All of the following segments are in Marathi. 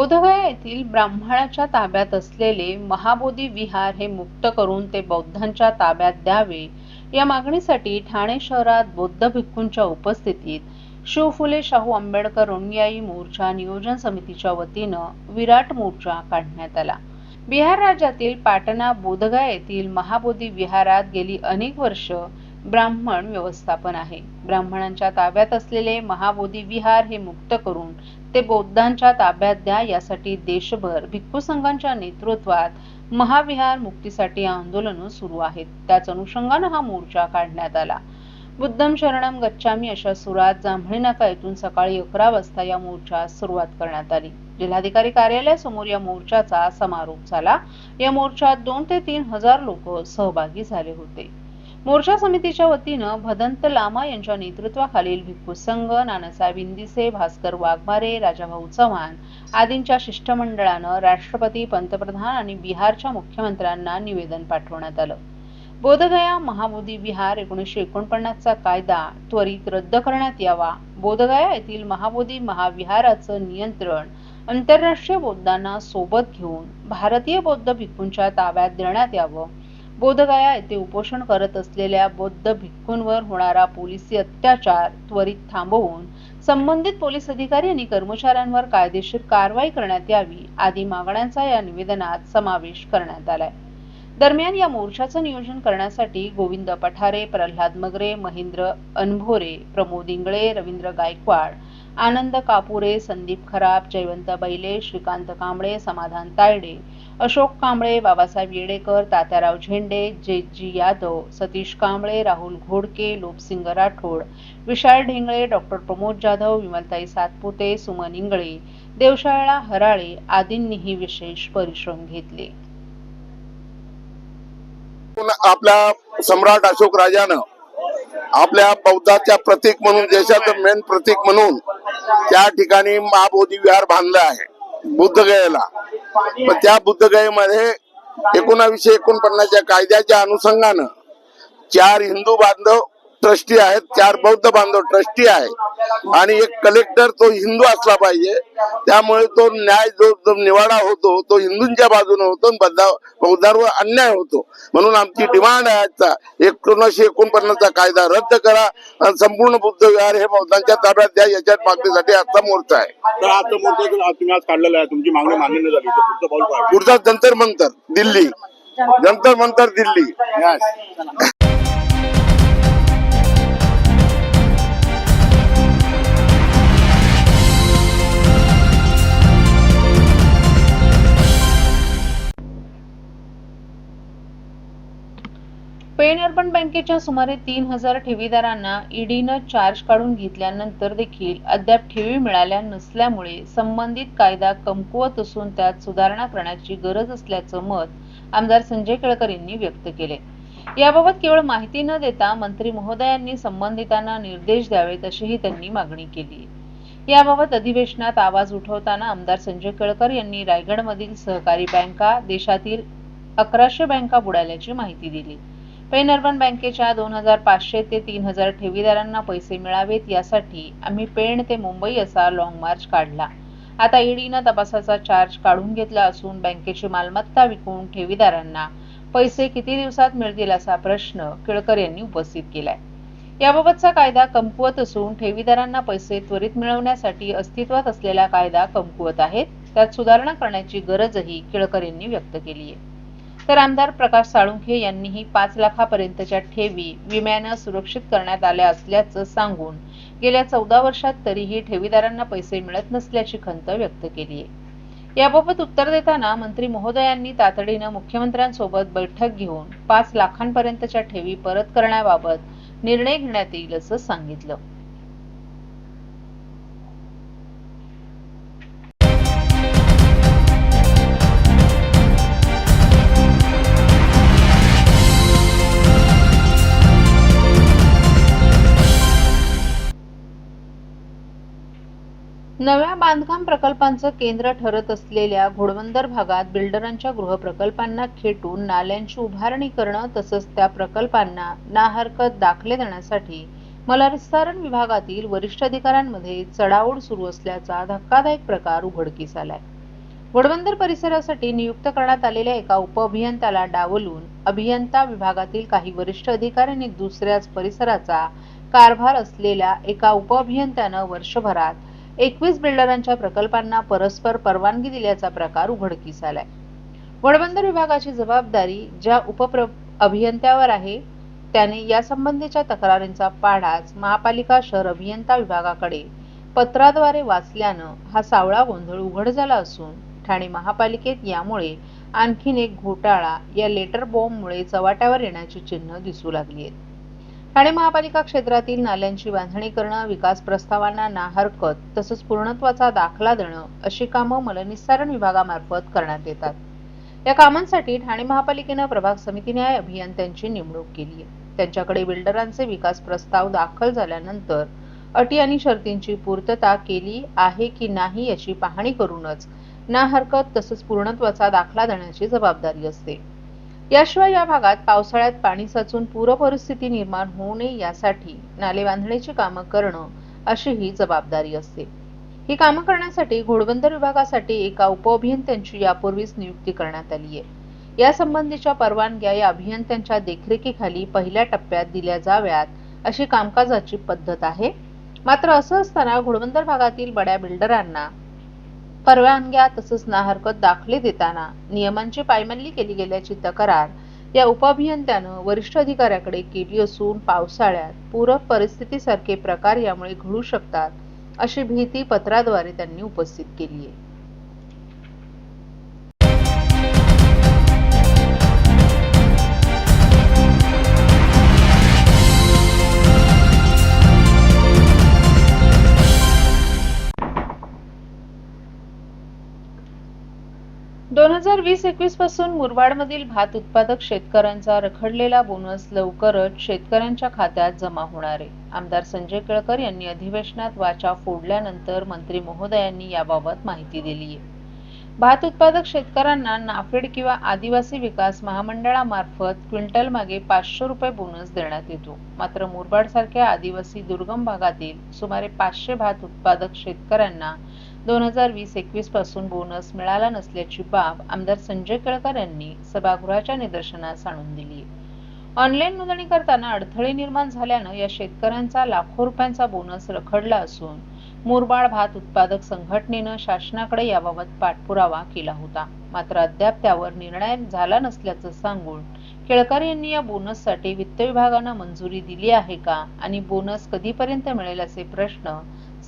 बोधगया येथील ब्राह्मणाच्या ताब्यात असलेले महाबोधी विहार हे मुक्त करून ते बौद्धांच्या ताब्यात द्यावे या मागणीसाठी ठाणे शहरात बौद्ध भिक्खूंच्या उपस्थितीत शिवफुले शाहू आंबेडकर अनुयायी मोर्चा नियोजन समितीच्या वतीनं विराट मोर्चा काढण्यात आला. बिहार राज्यातील पाटणा बोधगया येथील महाबोधी विहारात गेली अनेक वर्ष ब्राह्मण व्यवस्थापन आहे. ब्राह्मणांच्या ताब्यात असलेले महाबोधी विहार हे मुक्त करून ते बौद्धांच्या ताब्यात द्या यासाठी देशभर भिक्खू संघांच्या नेतृत्वात महाविहार मुक्तीसाठी आंदोलन सुरू आहेत. त्याच अनुषंगाने हा मोर्चा काढण्यात आला. बुद्धम शरणम गच्छामी अशा सुरात जांभळी नाका येथून सकाळी अकरा वाजता या मोर्चास सुरुवात करण्यात आली. जिल्हाधिकारी कार्यालयासमोर या मोर्चाचा समारोप झाला. या मोर्चात दोन ते तीन हजार लोक सहभागी झाले होते. मोर्चा समितीच्या वतीनं भदंत लामा यांच्या नेतृत्वाखालील भिक्खू संघ नानासाहेब इंदिसे भास्कर वाघमारे राजाभाऊ चव्हाण आदींच्या शिष्टमंडळानं राष्ट्रपती पंतप्रधान आणि बिहारच्या मुख्यमंत्र्यांना निवेदन पाठवण्यात आलं. बोधगया महाबोधी विहार एकोणीसशे एकोणपन्नासचा कायदा त्वरित रद्द करण्यात यावा. बोधगया येथील महाबोधी महाविहाराचं नियंत्रण आंतरराष्ट्रीय बौद्धांना सोबत घेऊन भारतीय बौद्ध भिक्खूंच्या ताब्यात देण्यात यावं. बोधगया येथे उपोषण करत असलेल्या बौद्ध भिक्खूंवर होणारा पोलिसी अत्याचार त्वरित थांबवून संबंधित पोलीस अधिकारी आणि कर्मचाऱ्यांवर कायदेशीर कारवाई करण्यात यावी आदी मागण्यांचा या निवेदनात समावेश करण्यात आलाय. दरम्यान या मोर्चाचं नियोजन करण्यासाठी गोविंद पठारे प्रल्हाद मगरे महेंद्र अनभोरे प्रमोद इंगळे रवींद्र गायकवाड आनंद कापुरे संदीप खराब जयवंत बैले श्रीकांत कांबळे समाधान Tayde Ashok Kamble Babasaheb Yedekar Tatyarao Zende J G Yadav Satish Kamble Rahul Ghodke Lopsingh Rathod Vishal Dhengle doctor Pramod Jadhav Vimaltai Satpute Suman Ingale Devshala Harale आदींनीही विशेष परिश्रम घेतले. आपल्या सम्राट अशोक राजानं आपल्या बौद्धाच्या प्रतीक म्हणून देशाचं मेन प्रतीक म्हणून त्या ठिकाणी महाबोधी विहार बांधला आहे बुद्धगयेला. पण त्या बुद्धगयेमध्ये एकोणावीसशे एकोणपन्नासच्या कायद्याच्या अनुषंगानं चार हिंदू बांधव ट्रस्टी आहेत चार बौद्ध बांधव ट्रस्टी आहे. आणि एक कलेक्टर तो हिंदू असला पाहिजे. त्यामुळे तो न्याय जो जो निवाडा होतो तो हिंदूंच्या बाजूने होतो बौद्धांवर अन्याय होतो. म्हणून आमची डिमांड आहे आजचा. एकोणीसशे एकोणपन्नासचा कायदा रद्द करा आणि संपूर्ण बुद्ध विहार हे बौद्धांच्या ताब्यात द्या याच्यात मागणीसाठी आजचा मोर्चा आहे. आज काढलेला आहे. तुमची मागणी मान्य नाही झाली पुढचा जंतर मंतर दिल्ली. जंतर मंतर दिल्ली. पेन अर्बन बँकेच्या सुमारे तीन हजार ठेवीदारांना ईडीनं चार्ज काढून घेतल्यानंतर देखील अद्याप ठेवी मिळाल्या नसल्यामुळे संबंधित कायदा कमकुवत असून त्यात सुधारणा करण्याची गरज असल्याचं मत आमदार संजय केळकर यांनी व्यक्त केले. याबाबत केवळ माहिती न देता मंत्री महोदयांनी संबंधितांना निर्देश द्यावेत अशीही त्यांनी मागणी केली. याबाबत अधिवेशनात आवाज उठवताना आमदार संजय केळकर यांनी रायगडमधील सहकारी बँका देशातील अकराशे बँका बुडाल्याची माहिती दिली. पेन अर्बन बँकेच्या दोन हजार पाचशे ते तीन हजार ठेवीदारांना पैसे मिळावेत यासाठी आम्ही पेण ते मुंबई असा लॉंग मार्च काढला. आता ईडीनं तपासाचा चार्ज काढून घेतला असून बँकेची मालमत्ता विकून ठेवीदारांना पैसे किती दिवसात मिळतील असा प्रश्न केळकर यांनी उपस्थित केलाय. याबाबतचा कायदा कमकुवत असून ठेवीदारांना पैसे त्वरित मिळवण्यासाठी अस्तित्वात असलेला कायदा कमकुवत आहेत त्यात सुधारणा करण्याची गरजही केळकर यांनी व्यक्त केली आहे तर आमदार प्रकाश साळुंखे यांनीही पाच लाखापर्यंतच्या ठेवी विम्यानं सुरक्षित करण्यात आल्या असल्याचं सांगून गेल्या चौदा वर्षात तरीही ठेवीदारांना पैसे मिळत नसल्याची खंत व्यक्त केली आहे. याबाबत उत्तर देताना मंत्री महोदयांनी तातडीनं मुख्यमंत्र्यांसोबत बैठक घेऊन पाच लाखांपर्यंतच्या ठेवी परत करण्याबाबत निर्णय घेण्यात येईल असं सांगितलं. नव्या बांधकाम प्रकल्पांचं केंद्र ठरत असलेल्या घोडबंदर भागात बिल्डरांच्या गृहप्रकल्पांना खेटून नाल्यांची उभारणी करणं तसंच त्या प्रकल्पांना नाहरकत दाखले देण्यासाठी मलारिस्तारण विभागातील वरिष्ठ अधिकाऱ्यांमध्ये चढाओढ सुरू असल्याचा धक्कादायक प्रकार उघडकीस आलाय. घोडबंदर परिसरासाठी नियुक्त करण्यात आलेल्या एका उपअभियंत्याला डावलून अभियंता विभागातील काही वरिष्ठ अधिकाऱ्यांनी दुसऱ्याच परिसराचा कारभार असलेल्या एका उपअभियंत्यानं वर्षभरात एकवीस बिल्डरांच्या प्रकल्पांना परस्पर परवानगी दिल्याचा प्रकार उघडकीस आलाय. वडबंदर विभागाची जबाबदारी ज्या उपप्र अभियंत्यावर आहे त्याने यासंबंधीच्या तक्रारींचा पाढाच महापालिका शहर अभियंता विभागाकडे पत्राद्वारे वाचल्यानं हा सावळा गोंधळ उघड झाला असून ठाणे महापालिकेत यामुळे आणखीन एक घोटाळा या लेटर बॉम्बमुळे चव्हाट्यावर येण्याची चिन्ह दिसू लागली आहेत. ठाणे महापालिका क्षेत्रातील नाल्यांची बांधणी करणं विकास प्रस्तावांना ना हरकत तसंच पूर्णत्वाचा दाखला देणं अशी कामं मलनिस्सारण विभागामार्फत करण्यात येतात. या कामांसाठी ठाणे महापालिकेनं प्रभाग समिती न्याय अभियंत्यांची नेमणूक केली आहे. त्यांच्याकडे बिल्डरांचे विकास प्रस्ताव दाखल झाल्यानंतर अटी आणि शर्तींची पूर्तता केली आहे की नाही याची पाहणी करूनच ना हरकत तसंच पूर्णत्वाचा दाखला देण्याची जबाबदारी असते. याशिवाय या भागात पावसाळ्यात पाणी साचून पूर परिस्थिती निर्माण होऊ नये यासाठी नाले बांधण्याची कामं करणं अशी ही जबाबदारी असते. ही कामं करण्यासाठी घोडबंदर विभागासाठी एका उपअभियंत्यांची यापूर्वीच नियुक्ती करण्यात आली आहे. यासंबंधीच्या परवानग्या या अभियंत्यांच्या देखरेखीखाली पहिल्या टप्प्यात दिल्या जाव्यात अशी कामकाजाची पद्धत आहे. मात्र असं असताना घोडबंदर भागातील बड्या बिल्डरांना परवानग्या तसंच ना हरकत दाखले देताना नियमांची पायमल्ली केली गेल्याची तक्रार या उपअभियंत्यानं वरिष्ठ अधिकाऱ्याकडे केली असून पावसाळ्यात पूरक परिस्थितीसारखे प्रकार यामुळे घडू शकतात अशी भीती पत्राद्वारे त्यांनी उपस्थित केली आहे दोन हजार वीस एकवीसपासून मुरबाडमधील भात उत्पादक शेतकऱ्यांचा रखडलेला बोनस लवकरच शेतकऱ्यांच्या खात्यात जमा होणार आहे. आमदार संजय केळकर यांनी अधिवेशनात वाचा फोडल्यानंतर मंत्री महोदयांनी याबाबत माहिती दिली आहे. भात उत्पादक शेतकऱ्यांना नाफेड किंवा आदिवासी विकास महामंडळामार्फत क्विंटल मागे पाचशे रुपये बोनस देण्यात येतो. मात्र मुरबाड सारख्या आदिवासी दुर्गम भागातील सुमारे पाचशे भात उत्पादक शेतकऱ्यांना दोन हजार वीस एकवीसपासून बोनस मिळाला नसल्याची बाब आमदार संजय केळकर यांनी सभागृहाच्या निदर्शनास आणून दिली. ऑनलाईन नोंदणी करताना अडथळे निर्माण झाल्यानं या शेतकऱ्यांचा लाखो रुपयांचा बोनस रखडला असून मुरबाड भात उत्पादक संघटनेनं शासनाकडे याबाबत पाठपुरावा केला होता. मात्र अद्याप त्यावर निर्णय झाला नसल्याचं सांगून केळकर यांनी या बोनससाठी वित्त विभागानं मंजुरी दिली आहे का आणि बोनस कधीपर्यंत मिळेल असे प्रश्न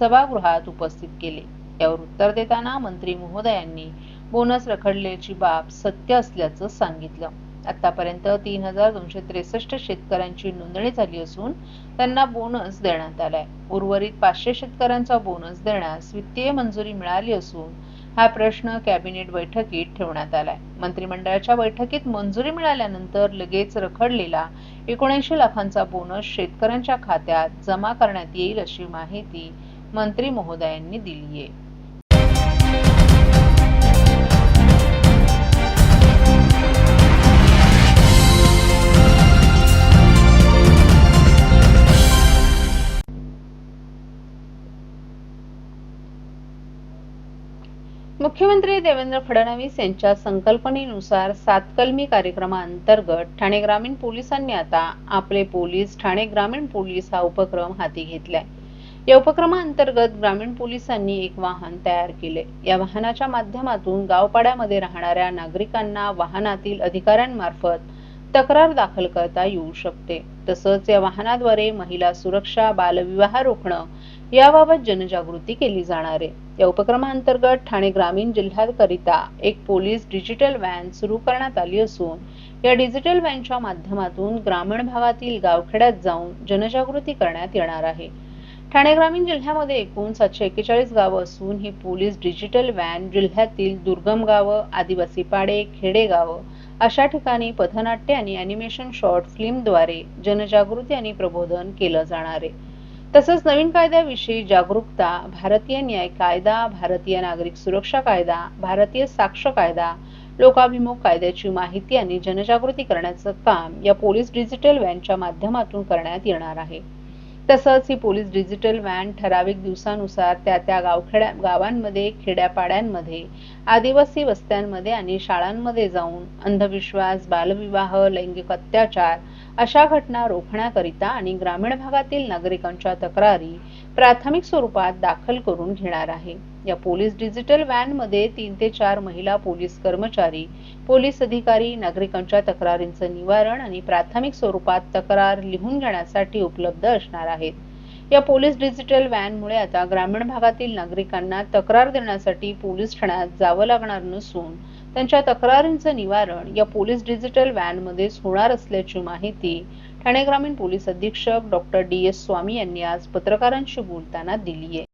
सभागृहात उपस्थित केले. यावर उत्तर देताना मंत्री महोदयांनी बोनस रखडल्याची बाब सत्य असल्याचं सांगितलं. आतापर्यंत तीन हजार दोनशे त्रेसष्ट शेतकऱ्यांची नोंदणी झाली असून त्यांना बोनस देण्यात आलाय. उर्वरित पाचशे शेतकऱ्यांचा बोनस देण्यास वित्तीय मंजुरी मिळाली असून हा प्रश्न कॅबिनेट बैठकीत ठेवण्यात आलाय. मंत्रिमंडळाच्या बैठकीत मंजुरी मिळाल्यानंतर लगेच रखडलेला एकोणऐंशी लाखांचा बोनस शेतकऱ्यांच्या खात्यात जमा करण्यात येईल अशी माहिती मंत्री महोदयांनी दिली आहे मुख्यमंत्री देवेंद्र फडणवीस यांच्या संकल्पनेनुसार सातकलमी कार्यक्रमाअंतर्गत ठाणे ग्रामीण पोलिसांनी आता आपले पोलीस ठाणे ग्रामीण पोलीस हा उपक्रम हाती घेतलाय. या उपक्रमाअंतर्गत ग्रामीण पोलिसांनी एक वाहन तयार केले. या वाहनाच्या माध्यमातून गावपाड्यामध्ये राहणाऱ्या नागरिकांना वाहनातील अधिकाऱ्यांमार्फत तक्रार दाखल करता येऊ शकते. तसंच या वाहनाद्वारे महिला सुरक्षा बालविवाह रोखणं याबाबत जनजागृती केली जाणार आहे. या उपक्रमाअंतर्गत ठाणे ग्रामीण जिल्ह्याकरिता एक पोलीस डिजिटल व्हॅन सुरू करण्यात आली असून या डिजिटल व्हॅनच्या माध्यमातून ग्रामीण भागातील गावखेड्यात जाऊन जनजागृती करण्यात येणार आहे. ठाणे ग्रामीण जिल्ह्यामध्ये एकूण सातशे एक्केचाळीस गावं असून ही पोलीस डिजिटल व्हॅन जिल्ह्यातील दुर्गम गावं आदिवासी पाडे खेडेगावं अशा ठिकाणी पथनाट्य आणि अॅनिमेशन शॉर्ट फिल्मद्वारे जनजागृती आणि प्रबोधन केलं जाणार आहे. तसंच नवीन कायद्याविषयी जागरूकता भारतीय न्याय कायदा भारतीय नागरिक सुरक्षा कायदा भारतीय साक्ष कायदा लोकाभिमुख कायद्याची माहिती आणि जनजागृती करण्याचं काम या पोलीस डिजिटल व्हॅनच्या माध्यमातून करण्यात येणार आहे. तसंच ही पोलीस डिजिटल व्हॅन ठराविक दिवसानुसार त्या त्या गावखेड्या गावांमध्ये खेड्यापाड्यांमध्ये आदिवासी वस्त्यांमध्ये आणि शाळांमध्ये जाऊन अंधविश्वास बालविवाह लैंगिक अत्याचार अशा घटना रोखण्याकरिता आणि ग्रामीण भागातील नागरिकांच्या तक्रारी प्राथमिक स्वरूपात दाखल करून घेणार आहे. या पोलीस डिजिटल व्हॅनमध्ये तीन ते चार महिला पोलीस कर्मचारी पोलीस अधिकारी नागरिकांच्या तक्रारींचं निवारण आणि प्राथमिक स्वरूपात तक्रार लिहून घेण्यासाठी उपलब्ध असणार आहेत. या पोलीस डिजिटल व्हॅनमुळे आता ग्रामीण भागातील नागरिकांना तक्रार देण्यासाठी पोलीस ठाण्यात जावं लागणार नसून त्यांच्या तक्रारींचं निवारण या पोलीस डिजिटल व्हॅनमध्येच होणार असल्याची माहिती ठाणे ग्रामीण पोलीस अधीक्षक डॉक्टर डी एस स्वामी यांनी आज पत्रकारांशी बोलताना दिली आहे.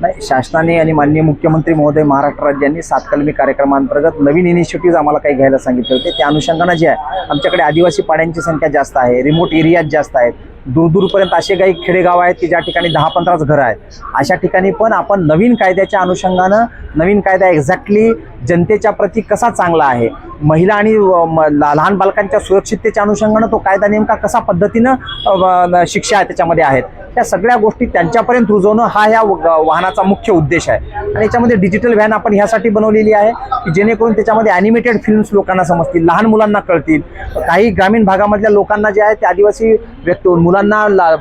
नाही शासनाने आणि माननीय मुख्यमंत्री महोदय महाराष्ट्र राज्यांनी सातकलमी कार्यक्रमांतर्गत नवीन इनिशिएटिव्ह आम्हाला काही घ्यायला सांगितले होते. त्या अनुषंगानं जे आहे आमच्याकडे आदिवासी पाड्यांची संख्या जास्त आहे रिमोट एरियात जास्त आहेत. दूरदूरपर्यंत असे काही खेडेगाव आहेत की ज्या ठिकाणी दहा पंधराच घरं आहेत. अशा ठिकाणी पण आपण नवीन कायद्याच्या अनुषंगानं नवीन कायदा एक्झॅक्टली जनतेच्या प्रती कसा चांगला आहे महिला आणि म- लहान बालकांच्या सुरक्षिततेच्या अनुषंगानं तो कायदा नेमका कसा पद्धतीनं शिक्षा आहे शिक्षा त्याच्यामध्ये आहेत. त्या सगळ्या गोष्टी त्यांच्यापर्यंत रुजवणं हा या व- वाहनाचा मुख्य उद्देश आहे. आणि याच्यामध्ये डिजिटल व्हॅन आपण ह्यासाठी बनवलेली आहे की जेणेकरून त्याच्यामध्ये ॲनिमेटेड फिल्म्स लोकांना समजतील लहान मुलांना कळतील. काही ग्रामीण भागामधल्या लोकांना जे आहे ते आदिवासी व्यक्ती मुलांना ला-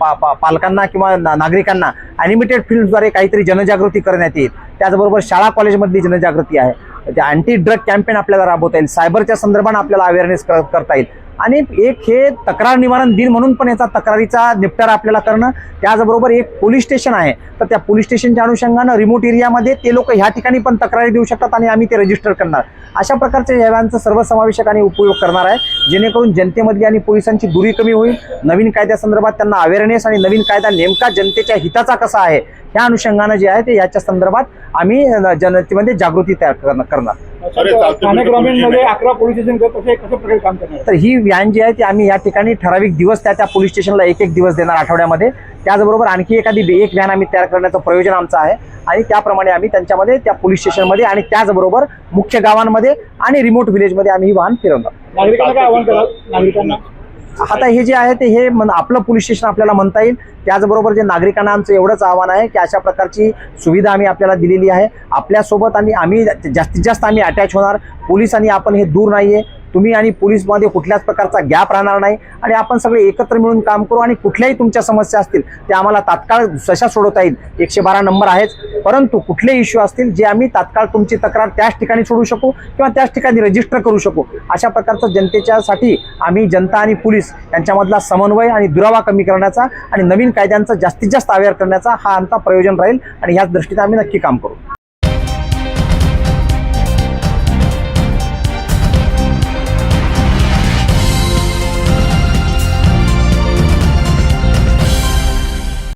पा- पा- पालकांना किंवा ना- नागरिकांना अॅनिमेटेड फिल्मद्वारे काहीतरी जनजागृती करण्यात येईल. त्याचबरोबर शाळा कॉलेजमधली जनजागृती आहे. अँटी ड्रग कॅम्पेन आपल्याला राबवता येईल. सायबरच्या संदर्भात आपल्याला अवेअरनेस करता येईल. आणि एक हे तक्रार निवारण दिन म्हणून पण याचा तक्रारीचा निपटारा आपल्याला करणं त्याचबरोबर एक पोलीस स्टेशन आहे. तर त्या पोलीस स्टेशनच्या अनुषंगानं रिमोट एरियामध्ये ते लोक ह्या ठिकाणी पण तक्रारी देऊ शकतात आणि आम्ही ते रजिस्टर करणार. अशा प्रकारच्या सेवांचं सर्वसमावेशक आणि उपयोग करणार आहे. जेणेकरून जनतेमधली आणि पोलिसांची दुरी कमी होईल. नवीन कायद्यासंदर्भात त्यांना अवेअरनेस आणि नवीन कायदा नेमका जनतेच्या हिताचा कसा आहे ह्या अनुषंगानं जे आहे ते याच्या संदर्भात आम्ही जनतेमध्ये जागृती तयार करणार करणार. ठाणे ग्रामीणमध्ये अकरा पोलीस स्टेशन कसे कशा प्रकारे काम करणार? तर ही व्हॅन जी आहे ती आम्ही या ठिकाणी ठराविक दिवस त्या त्या पोलीस स्टेशनला एक एक दिवस देणार आठवड्यामध्ये. त्याचबरोबर आणखी एखादी एक व्हॅन आम्ही तयार करण्याचं प्रयोजन आमचं आहे. आणि त्याप्रमाणे आम्ही त्यांच्यामध्ये त्या पोलीस स्टेशनमध्ये आणि त्याचबरोबर मुख्य गावांमध्ये आणि रिमोट विलेजमध्ये आम्ही ही वाहन फिरवणार. नागरिकांना काय आव्हान कराल? नागरिकांना? आता हे जे आहे ते हे मन- आपलं पोलीस स्टेशन आपल्याला म्हणता येईल. त्याचबरोबर जे नागरिकांना आमचं एवढंच आव्हान आहे की अशा प्रकारची सुविधा आम्ही आपल्याला दिलेली आहे. आपल्यासोबत आणि आम्ही जास्तीत जास्त आम्ही अटॅच होणार. पोलिसांनी आपण हे दूर नाही आहे तुम्ही आणि पोलीसमध्ये कुठल्याच प्रकारचा गॅप राहणार नाही आणि आपण सगळे एकत्र मिळून काम करू आणि कुठल्याही तुमच्या समस्या असतील ते आम्हाला तात्काळ जशा सोडवता येईल. एकशे बारा नंबर आहेच. परंतु कुठले इश्यू असतील जे आम्ही तात्काळ तुमची तक्रार त्याच ठिकाणी सोडू शकू किंवा त्याच ठिकाणी रजिस्टर करू शकू. अशा प्रकारचं जनतेच्यासाठी आम्ही जनता आणि पोलीस यांच्यामधला समन्वय आणि दुरावा कमी करण्याचा आणि नवीन कायद्यांचा जास्तीत जास्त अवेअर करण्याचा हा आमचा प्रयोजन राहील आणि ह्याच दृष्टीने आम्ही नक्की काम करू.